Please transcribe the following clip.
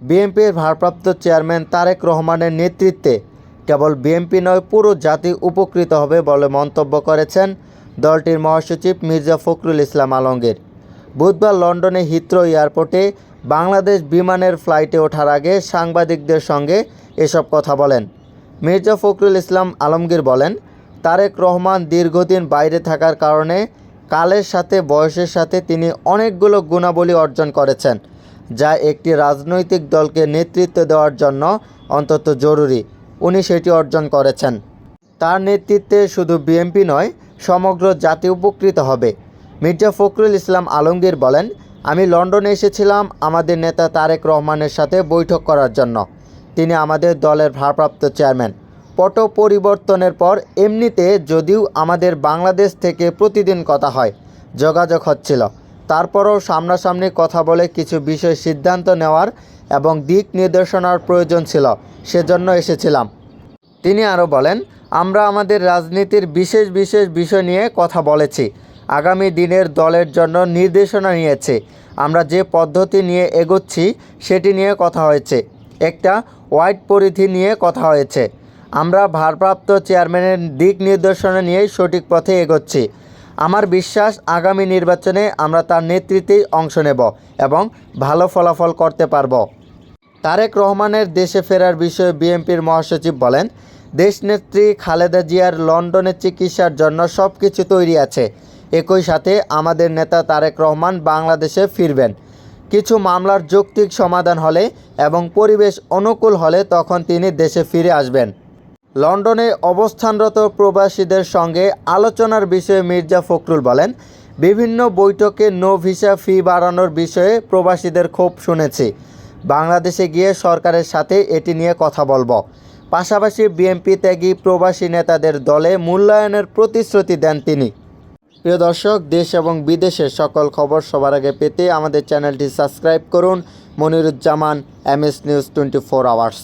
বিএনপির ভারপ্রাপ্ত চেয়ারম্যান তারেক রহমানের নেতৃত্বে কেবল বিএনপি নয়, পুরো জাতি উপকৃত হবে বলে মন্তব্য করেছেন দলটির মহাসচিব মির্জা ফখরুল ইসলাম আলমগীর। বুধবার লন্ডনে হিথ্রো এয়ারপোর্টে বাংলাদেশ বিমানের ফ্লাইটে ওঠার আগে সাংবাদিকদের সঙ্গে এসব কথা বলেন। মির্জা ফখরুল ইসলাম আলমগীর বলেন, তারেক রহমান দীর্ঘদিন বাইরে থাকার কারণে কালের সাথে, বয়সের সাথে তিনি অনেকগুলো গুণাবলী অর্জন করেছেন। যা একটি রাজনৈতিক দলকে নেতৃত্ব দেওয়ার জন্য অন্তত জরুরি। উনি সেটি অর্জন করেছেন। তার নেতৃত্বে শুধু বিএনপি নয়, সমগ্র জাতি উপকৃত হবে। মির্জা ফখরুল ইসলাম আলমগীর বলেন, আমি লন্ডনে এসেছিলাম আমাদের নেতা তারেক রহমানের সাথে বৈঠক করার জন্য। তিনি আমাদের দলের ভারপ্রাপ্ত চেয়ারম্যান। পট পরিবর্তনের পর এমনিতে যদিও আমাদের বাংলাদেশ থেকে প্রতিদিন কথা হয়, যোগাযোগ হচ্ছিল। তারপরও সামনাসামনি কথা বলে কিছু বিষয় সিদ্ধান্ত নেওয়ার এবং দিক নির্দেশনার প্রয়োজন ছিল, সেজন্য এসেছিলাম। তিনি আরও বলেন, আমরা আমাদের রাজনীতির বিশেষ বিশেষ বিষয় নিয়ে কথা বলেছি। আগামী দিনের দলের জন্য নির্দেশনা নিয়েছে। আমরা যে পদ্ধতি নিয়ে এগোচ্ছি, সেটি নিয়ে কথা হয়েছে। একটা হোয়াইট পরিধি নিয়ে কথা হয়েছে। আমরা ভারপ্রাপ্ত চেয়ারম্যানের দিক নির্দেশনা নিয়েই সঠিক পথে এগোচ্ছি। আমার বিশ্বাস আগামী নির্বাচনে আমরা তার নেতৃত্বেই অংশ নেব এবং ভালো ফলাফল করতে পারব। তারেক রহমানের দেশে ফেরার বিষয়ে বিএনপির মহাসচিব বলেন, দেশনেত্রী খালেদা জিয়ার লন্ডনে চিকিৎসার জন্য সব কিছু তৈরি আছে। একই সাথে আমাদের নেতা তারেক রহমান বাংলাদেশে ফিরবেন। কিছু মামলার যৌক্তিক সমাধান হলে এবং পরিবেশ অনুকূল হলে তখন তিনি দেশে ফিরে আসবেন। লন্ডনে অবস্থানরত প্রবাসীদের সঙ্গে আলোচনার বিষয়ে মির্জা ফখরুল বলেন, বিভিন্ন বৈঠকে নো ভিসা ফি বাড়ানোর বিষয়ে প্রবাসীদের ক্ষোভ শুনেছি। বাংলাদেশে গিয়ে সরকারের সাথে এটি নিয়ে কথা বলব। পাশাপাশি বিএনপি ত্যাগী প্রবাসী নেতাদের দলে মূল্যায়নের প্রতিশ্রুতি দেন তিনি। প্রিয় দর্শক, দেশ এবং বিদেশের সকল খবর সবার আগে পেতে আমাদের চ্যানেলটি সাবস্ক্রাইব করুন। Moniruzzaman, M S news twenty four hours.